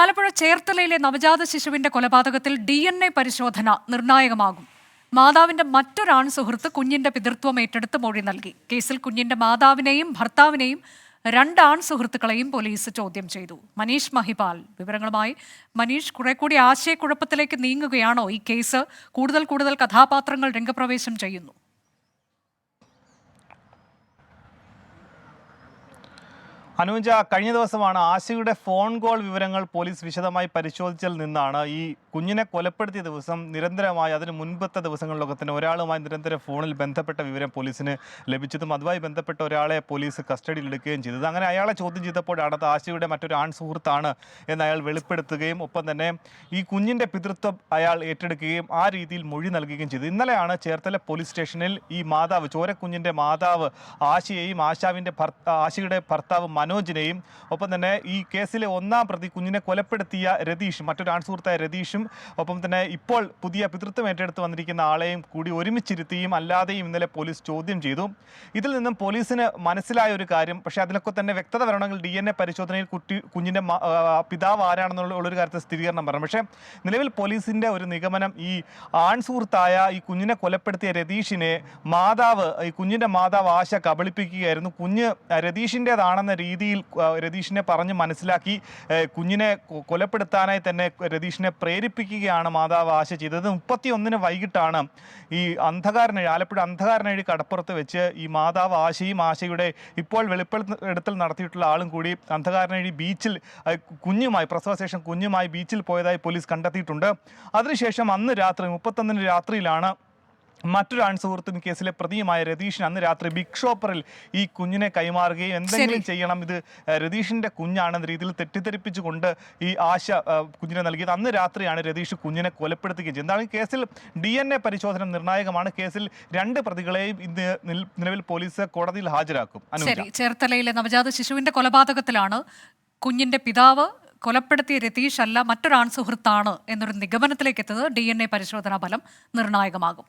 ആലപ്പുഴ ചേർത്തലയിലെ നവജാത ശിശുവിന്റെ കൊലപാതകത്തിൽ D N A പരിശോധന നിർണായകമാകും. മാതാവിന്റെ മറ്റൊരാൺ സുഹൃത്ത് കുഞ്ഞിന്റെ പിതൃത്വം ഏറ്റെടുത്ത് മൊഴി നൽകി. കേസിൽ കുഞ്ഞിന്റെ മാതാവിനെയും ഭർത്താവിനെയും രണ്ട് ആൺ സുഹൃത്തുക്കളെയും പോലീസ് ചോദ്യം ചെയ്തു. മനീഷ് മഹിപാൽ. വിവരങ്ങളുമായി മനീഷ് കുറെ കൂടി ആശയക്കുഴപ്പത്തിലേക്ക് നീങ്ങുകയാണോ? ഈ കേസ് കൂടുതൽ കൂടുതൽ കഥാപാത്രങ്ങൾ രംഗപ്രവേശം ചെയ്യുന്നു. അനുജ കഴിഞ്ഞ ദിവസമാണ് ആശയുടെ ഫോൺ കോൾ വിവരങ്ങൾ പോലീസ് വിശദമായി പരിശോധിച്ചതിൽ നിന്നാണ് ഈ കുഞ്ഞിനെ കൊലപ്പെടുത്തിയ ദിവസം നിരന്തരമായി അതിന് മുൻപത്തെ ദിവസങ്ങളിലൊക്കെ തന്നെ ഒരാളുമായി നിരന്തരം ഫോണിൽ ബന്ധപ്പെട്ട വിവരം പോലീസിന് ലഭിച്ചതും അതുമായി ബന്ധപ്പെട്ട ഒരാളെ പോലീസ് കസ്റ്റഡിയിൽ എടുക്കുകയും ചെയ്തത് അങ്ങനെ അയാളെ ചോദ്യം ചെയ്തപ്പോഴാണ് അത് ആശയുടെ മറ്റൊരു ആൺ സുഹൃത്താണ് എന്ന് അയാൾ വെളിപ്പെടുത്തുകയും ഒപ്പം തന്നെ ഈ കുഞ്ഞിന്റെ പിതൃത്വം അയാൾ ഏറ്റെടുക്കുകയും ആ രീതിയിൽ മൊഴി നൽകുകയും ചെയ്തു. ഇന്നലെയാണ് ചേർത്തല പോലീസ് സ്റ്റേഷനിൽ ഈ മാതാവ് ചോരക്കുഞ്ഞിന്റെ മാതാവ് ആശയെയും ആശാവിന്റെ ഭർത്താ ആശയുടെ ഭർത്താവ് മനോജിനെയും ഒപ്പം തന്നെ ഈ കേസിലെ ഒന്നാം പ്രതി കുഞ്ഞിനെ കൊലപ്പെടുത്തിയ രതീഷ് മറ്റൊരു ആൺസുഹൃത്തായ രതീഷും ഒപ്പം തന്നെ ഇപ്പോൾ പുതിയ പിതൃത്വം ഏറ്റെടുത്ത് വന്നിരിക്കുന്ന ആളെയും കൂടി ഒരുമിച്ചിരുത്തിയും അല്ലാതെയും ഇന്നലെ പോലീസ് ചോദ്യം ചെയ്തു. ഇതിൽ നിന്നും പോലീസിന് മനസ്സിലായ ഒരു കാര്യം പക്ഷേ അതിലൊക്കെ തന്നെ വ്യക്തത വരണമെങ്കിൽ ഡി എൻ എ പരിശോധനയിൽ കുട്ടി കുഞ്ഞിന്റെ പിതാവ് ആരാണെന്നുള്ള ഉള്ളൊരു കാര്യത്തിൽ സ്ഥിരീകരണം പറഞ്ഞു പക്ഷേ നിലവിൽ പോലീസിന്റെ ഒരു നിഗമനം ഈ ആൺസുഹൃത്തായ ഈ കുഞ്ഞിനെ കൊലപ്പെടുത്തിയ രതീഷിനെ മാതാവ് ഈ കുഞ്ഞിന്റെ മാതാവ് ആശ കബളിപ്പിക്കുകയായിരുന്നു. കുഞ്ഞ് രതീഷിന്റെതാണെന്ന രീതിയിൽ രതീഷിനെ പറഞ്ഞ് മനസ്സിലാക്കി കുഞ്ഞിനെ കൊലപ്പെടുത്താനായി തന്നെ രതീഷിനെ പ്രേരിപ്പിക്കുകയാണ് മാതാവ് ആശ ചെയ്തത്. മുപ്പത്തി ഒന്നിന് വൈകിട്ടാണ് ഈ അന്ധകാരനഴി ആലപ്പുഴ അന്ധകാരനഴി കടപ്പുറത്ത് വെച്ച് ഈ മാതാവ് ആശയും ആശയുടെ ഇപ്പോൾ വെളിപ്പെടുത്തൽ നടത്തിയിട്ടുള്ള ആളും കൂടി അന്ധകാരനഴി ബീച്ചിൽ കുഞ്ഞുമായി പ്രസവശേഷം കുഞ്ഞുമായി ബീച്ചിൽ പോയതായി പോലീസ് കണ്ടെത്തിയിട്ടുണ്ട്. അതിനുശേഷം അന്ന് രാത്രി മുപ്പത്തൊന്നിന് രാത്രിയിലാണ് മറ്റൊരു ആൺ സുഹൃത്തും ഈ കേസിലെ പ്രതിയുമായ രതീഷിന് അന്ന് രാത്രി ബിഗ് ഷോപ്പറിൽ ഈ കുഞ്ഞിനെ കൈമാറുകയും എന്തെങ്കിലും ചെയ്യണം. ഇത് രതീഷിന്റെ കുഞ്ഞാണെന്ന രീതിയിൽ തെറ്റിദ്ധരിപ്പിച്ചുകൊണ്ട് ഈ ആശ കുഞ്ഞിനെ നൽകിയത്. അന്ന് രാത്രിയാണ് രതീഷ് കുഞ്ഞിനെ കൊലപ്പെടുത്തുകയും ചെയ്തത്. എന്താണ് കേസിൽ ഡി എൻ എ പരിശോധന നിർണായകമാണ്. കേസിൽ രണ്ട് പ്രതികളെയും ഇന്ന് നിലവിൽ പോലീസ് കോടതിയിൽ ഹാജരാക്കും. ശരി. ചേർത്തലയിലെ നവജാത ശിശുവിന്റെ കൊലപാതകത്തിലാണ് കുഞ്ഞിന്റെ പിതാവ് കൊലപ്പെടുത്തിയ രതീഷ് അല്ല മറ്റൊരാൺ സുഹൃത്താണ് എന്നൊരു നിഗമനത്തിലേക്ക് എത്തുന്നത് ഡി എൻ എ പരിശോധനാ ഫലം നിർണായകമാകും.